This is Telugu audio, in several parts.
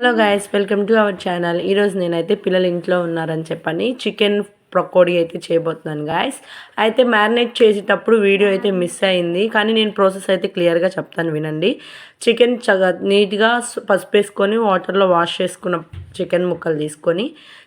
Hello guys welcome to our channel ఈరోజు నేనైతే పిల్లలు ఇంట్లో ఉన్నారని చెప్పని చికెన్ పకోడీ అయితే చేయబోతున్నాను గాయస్ అయితే మ్యారినేట్ చేసేటప్పుడు వీడియో అయితే మిస్ అయింది కానీ నేను ప్రాసెస్ అయితే క్లియర్గా చెప్తాను వినండి. చికెన్ చగా నీట్గా పసుపు వేసుకొని వాటర్లో వాష్ చేసుకున్న చికెన్ ముక్కలు తీసుకొని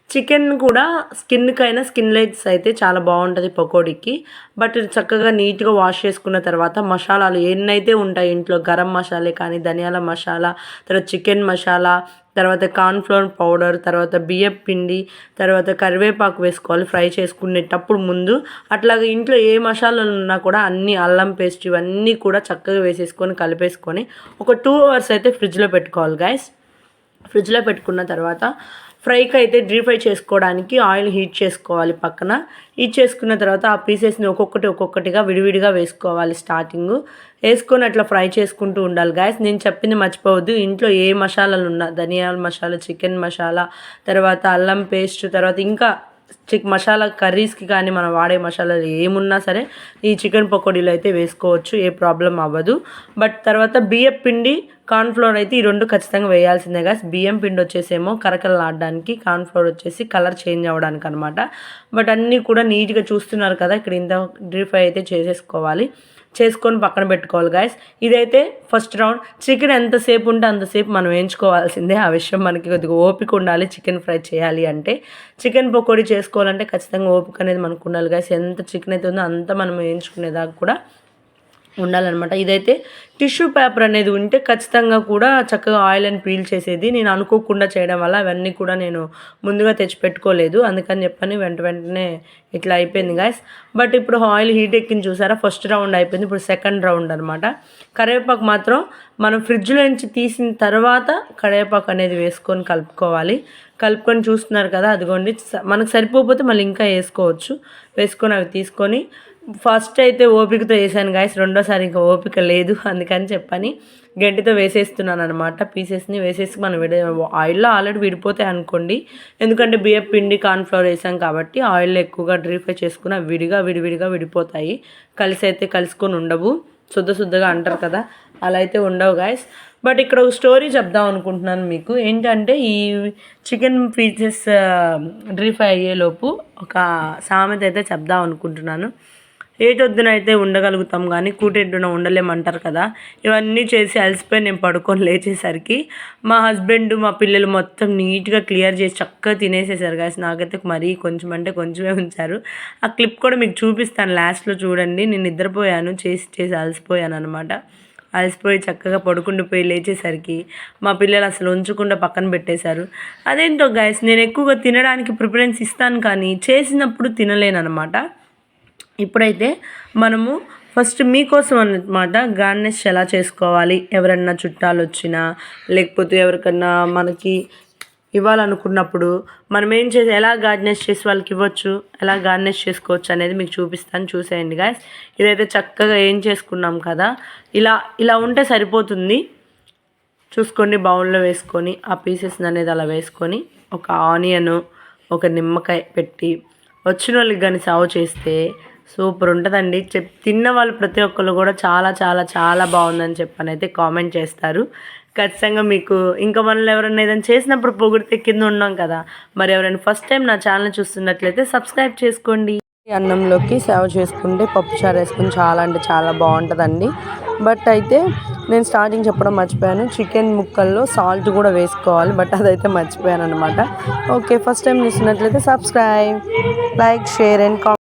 చికెన్ కూడా స్కిన్కైనా స్కిన్ లైట్స్ అయితే చాలా బాగుంటుంది పకోడీకి. బట్ చక్కగా నీట్గా వాష్ చేసుకున్న తర్వాత మసాలాలు ఎన్నైతే ఉంటాయి ఇంట్లో గరం మసాలా కానీ ధనియాల మసాలా తర్వాత చికెన్ మసాలా తర్వాత కార్న్ఫ్లోర్ పౌడర్ తర్వాత బియ్యం పిండి తర్వాత కరివేపాకు వేసుకోవాలి ఫ్రై చేసుకునేటప్పుడు ముందు. అట్లాగే ఇంట్లో ఏ మసాలాలు ఉన్నా కూడా అన్ని అల్లం పేస్ట్ ఇవన్నీ కూడా చక్కగా వేసేసుకొని కలిపేసుకొని ఒక టూ అవర్స్ అయితే ఫ్రిడ్జ్లో పెట్టుకోవాలి గాయస్ ఫ్రిడ్జ్లో పెట్టుకున్న తర్వాత ఫ్రైకి అయితే డీప్ ఫ్రై చేసుకోవడానికి ఆయిల్ హీట్ చేసుకోవాలి పక్కన. హీట్ చేసుకున్న తర్వాత ఆ పీసెస్ని ఒక్కొక్కటి ఒక్కొక్కటిగా విడివిడిగా వేసుకోవాలి స్టార్టింగ్. వేసుకొని అట్లా ఫ్రై చేసుకుంటూ ఉండాలి. గాయస్ నేను చెప్పింది మర్చిపోవద్దు. ఇంట్లో ఏ మసాలాలు ఉన్నా ధనియాల మసాలా చికెన్ మసాలా తర్వాత అల్లం పేస్ట్ తర్వాత ఇంకా చిక్ మసాలా కర్రీస్కి కానీ మనం వాడే మసాలాలు ఏమున్నా సరే ఈ చికెన్ పకోడీలో అయితే వేసుకోవచ్చు ఏ ప్రాబ్లం అవ్వదు. బట్ తర్వాత బియ్యం పిండి కార్న్ఫ్లోర్ అయితే ఈ రెండు ఖచ్చితంగా వేయాల్సిందే గా బియ్యం పిండి వచ్చేసేమో కరకలాడడానికి కార్న్ఫ్లోర్ వచ్చేసి కలర్ చేంజ్ అవ్వడానికి అనమాట బట్ అన్నీ కూడా నీట్గా చూస్తున్నారు కదా ఇక్కడ ఇంత డ్రీ ఫ్రై అయితే చేసేసుకోవాలి. చేసుకొని పక్కన పెట్టుకోవాలి గాయస్ ఇదైతే ఫస్ట్ రౌండ్ చికెన్ ఎంతసేపు ఉంటే అంతసేపు మనం వేయించుకోవాల్సిందే. ఆ విషయం మనకి కొద్దిగా ఓపిక ఉండాలి చికెన్ ఫ్రై చేయాలి అంటే. చికెన్ పకోడీ చేసుకోవాలంటే ఖచ్చితంగా ఓపిక అనేది మనకు ఉండాలి గాయస్ ఎంత చికెన్ అయితే ఉందో అంత మనం వేయించుకునేదాకా కూడా ఉండాలన్నమాట. ఇదైతే టిష్యూ పేపర్ అనేది ఉంటే ఖచ్చితంగా కూడా చక్కగా ఆయిల్ అని పీల్ చేసేది. నేను అనుకోకుండా చేయడం వల్ల అవన్నీ కూడా నేను ముందుగా తెచ్చి పెట్టుకోలేదు అందుకని చెప్పని వెంట వెంటనే ఇట్లా అయిపోయింది గాయస్ బట్ ఇప్పుడు ఆయిల్ హీట్ ఎక్కింది చూసారా? ఫస్ట్ రౌండ్ అయిపోయింది. ఇప్పుడు సెకండ్ రౌండ్ అనమాట కరివేపాకు మాత్రం మనం ఫ్రిడ్జ్లో నుంచి తీసిన తర్వాత కరివేపాకు అనేది వేసుకొని కలుపుకోవాలి. కలుపుకొని చూస్తున్నారు కదా అదిగోండి. మనకు సరిపోతే మళ్ళీ ఇంకా వేసుకోవచ్చు. వేసుకొని అవి తీసుకొని ఫస్ట్ అయితే ఓపికతో వేసాను గాయస్ రెండోసారి ఇంకా ఓపిక లేదు. అందుకని చెప్పని గడ్డితో వేసేస్తున్నాను అనమాట పీసెస్ని వేసేసి మనం విడ ఆయిల్లో ఆల్రెడీ విడిపోతాయి అనుకోండి. ఎందుకంటే బియ్యం పిండి కార్న్ఫ్లవర్ వేసాం కాబట్టి ఆయిల్లో ఎక్కువగా డ్రీ ఫ్రై చేసుకున్న విడిగా విడివిడిగా విడిపోతాయి. కలిసి అయితే కలుసుకొని ఉండవు. శుద్ధ శుద్ధగా అంటారు కదా అలా అయితే ఉండవు గాయస్ బట్ ఇక్కడ ఒక స్టోరీ చెప్దాం అనుకుంటున్నాను మీకు. ఏంటంటే ఈ చికెన్ పీసెస్ డ్రీ ఫ్రై అయ్యేలోపు ఒక సామెత అయితే చెప్దాం అనుకుంటున్నాను. ఏటొద్దునైతే ఉండగలుగుతాం కానీ కూటెడ్డున ఉండలేమంటారు కదా. ఇవన్నీ చేసి అలసిపోయి నేను పడుకొని లేచేసరికి మా హస్బెండ్ మా పిల్లలు మొత్తం నీట్గా క్లియర్ చేసి చక్కగా తినేసేసారు గాయస్. నాకైతే మరీ కొంచెం అంటే కొంచెమే ఉంచారు. ఆ క్లిప్ కూడా మీకు చూపిస్తాను. లాస్ట్లో చూడండి. నేను నిద్రపోయాను. చేసి చేసి అలసిపోయాను అనమాట అలసిపోయి చక్కగా పడుకుండిపోయి లేచేసరికి మా పిల్లలు అసలు ఉంచకుండా పక్కన పెట్టేశారు. అదేంటో గాయస్ నేను ఎక్కువగా తినడానికి ప్రిఫరెన్స్ ఇస్తాను కానీ చేసినప్పుడు తినలేను అనమాట ఇప్పుడైతే మనము ఫస్ట్ మీకోసం అన్నమాట గార్నిష్ ఎలా చేసుకోవాలి? ఎవరన్నా చుట్టాలు వచ్చినా లేకపోతే ఎవరికన్నా మనకి ఇవ్వాలనుకున్నప్పుడు మనం ఏం చేసి ఎలా గార్నిష్ చేసి వాళ్ళకి ఇవ్వచ్చు? ఎలా గార్నిష్ చేసుకోవచ్చు అనేది మీకు చూపిస్తాను. చూసేయండి గాయస్ ఇదైతే చక్కగా ఏం చేసుకున్నాం కదా? ఇలా ఇలా ఉంటే సరిపోతుంది. చూసుకోండి బౌల్లో వేసుకొని ఆ పీసెస్ అనేది అలా వేసుకొని ఒక ఆనియన్ ఒక నిమ్మకాయ పెట్టి వచ్చిన వాళ్ళకి కానీ సాగు చేస్తే సూపర్ ఉంటుందండి చెప్ తిన్న వాళ్ళు ప్రతి ఒక్కరు కూడా చాలా చాలా చాలా బాగుందని చెప్పని అయితే కామెంట్ చేస్తారు. ఖచ్చితంగా మీకు ఇంకా మనల్ని ఎవరైనా ఏదైనా చేసినప్పుడు పొగిడితే కింద ఉన్నాం కదా మరి ఎవరైనా ఫస్ట్ టైం నా ఛానల్ చూస్తున్నట్లయితే సబ్స్క్రైబ్ చేసుకోండి. అన్నంలోకి సేవ చేసుకుంటే పప్పు చారు వేసుకుని చాలా అంటే చాలా బాగుంటుందండి. బట్ అయితే నేను స్టార్టింగ్ చెప్పడం మర్చిపోయాను. చికెన్ ముక్కల్లో సాల్ట్ కూడా వేసుకోవాలి బట్ అదైతే మర్చిపోయాను అనమాట ఓకే ఫస్ట్ టైం చూసినట్లయితే subscribe like share and comment